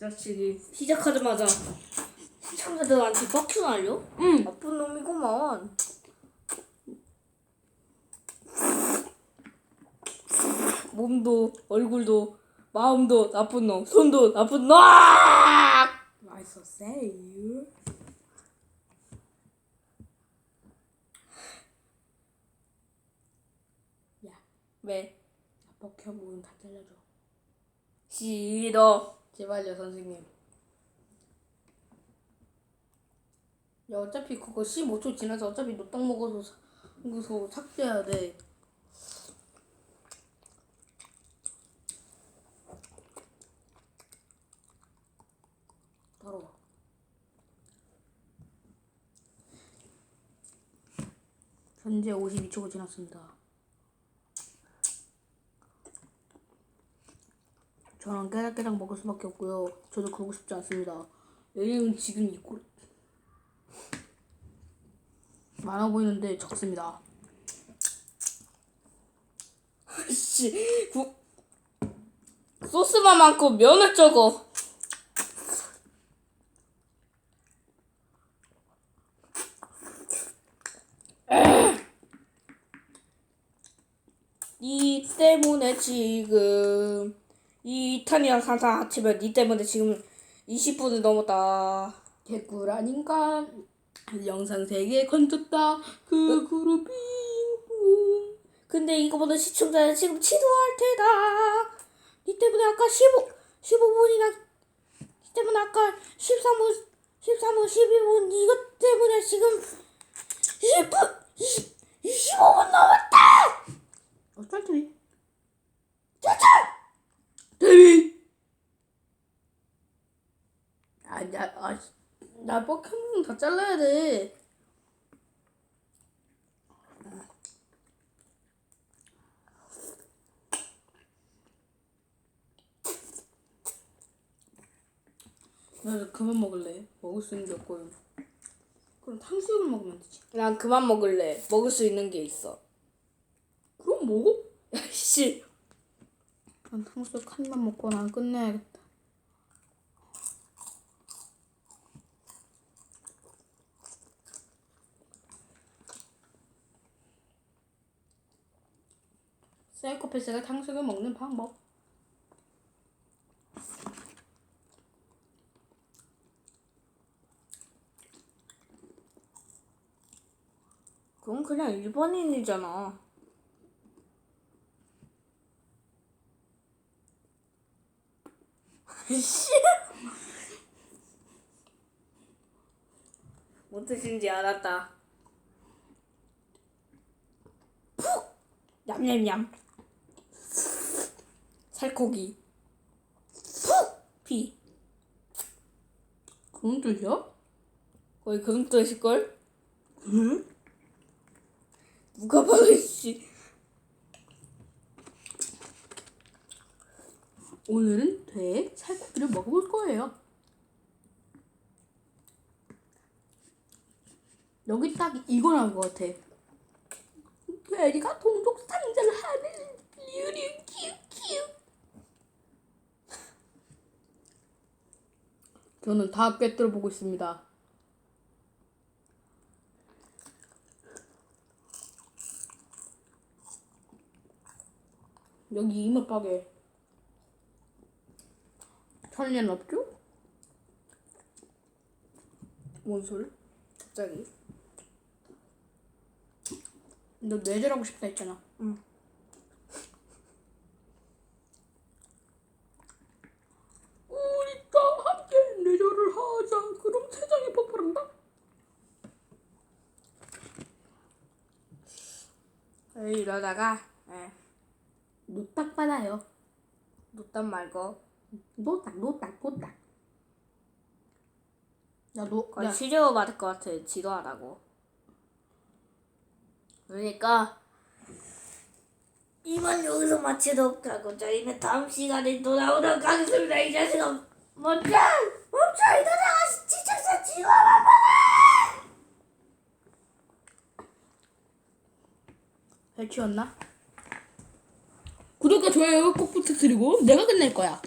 자식이 시작하자마자 시청자들한테 뻑큐 날려? 응. 나쁜 놈이구만. 몸도 얼굴도 마음도 나쁜 놈, 손도 나쁜 놈. Why so sad? 야, 왜? 버켜 부분 다 잘라줘. 싫어. 제발요, 선생님. 야, 어차피 그거 15초 지나서 어차피 노딱 먹어서 사- 그거 삭제해야 돼. 바로. 현재 52초가 지났습니다. 저는 깨작깨작 먹을 수밖에 없고요. 저도 그러고 싶지 않습니다. 왜냐면 지금 이 꼴... 많아 보이는데 적습니다. 씨, 구... 소스만 많고 면을 적어. 니 때문에 지금 이 탄이랑 산타 합치면 니 때문에 지금 20분을 넘었다. 개꿀 아닌가? 영상 3개 건졌다. 그 그룹 빙봉. 근데 이거보다 시청자 지금 치도할 테다. 니 때문에 아까 15, 15분이나, 니 때문에 아까 13분, 13분, 12분, 이것 때문에 지금 20분, 20, 25분 넘었다! 어쩔 테니? 짜잔! 데뷔! 아, 나, 아, 씨. 나 포켓몬 다 잘라야 돼. 나 그만 먹을래. 먹을 수 있는 게 없고요. 그럼 탕수육을 먹으면 되지. 난 그만 먹을래. 먹을 수 있는 게 있어. 그럼 먹어? 씨. 난 탕수육 한 입만 먹고 난 끝내야겠다. 사이코패스가 탕수육을 먹는 방법. 그건 그냥 일반인이잖아. 씨. 뭔 뜻인지 알았다. 푹! 냠냠냠. 살코기. 푹! 피. 그런 뜻이야? 거의 그런 뜻일걸? 응? 누가 봐도 씨. 오늘은 돼 살코기를 먹어볼 거예요. 여기 딱 이거 나올 것 같아. 돼지가 동족 상자를 하는 리우리 저는 다 꿰뚫어 보고 있습니다. 여기 이모박에 천리는 없죠? 뭔 소리? 갑자기? 너 뇌절하고 싶다 했잖아. 응. 우리 다 함께 뇌절을 하자. 그럼 세상이 폭발한다. 이러다가 에, 노딱 받아요. 노딴 말고. 노딱, 노딱, 노딱. 야, 너, 거의 야, 치료 받을 것 같아. 지도하라고. 그러니까 이만 여기서 마치도록 하고 저희는 다음 시간에 돌아오도록 하겠습니다. 이 자식아 멈춰 멈춰 이러다가 시청자 지도하면 잘 치웠나? 구독과 좋아요 꼭 부탁드리고 내가 끝낼 거야.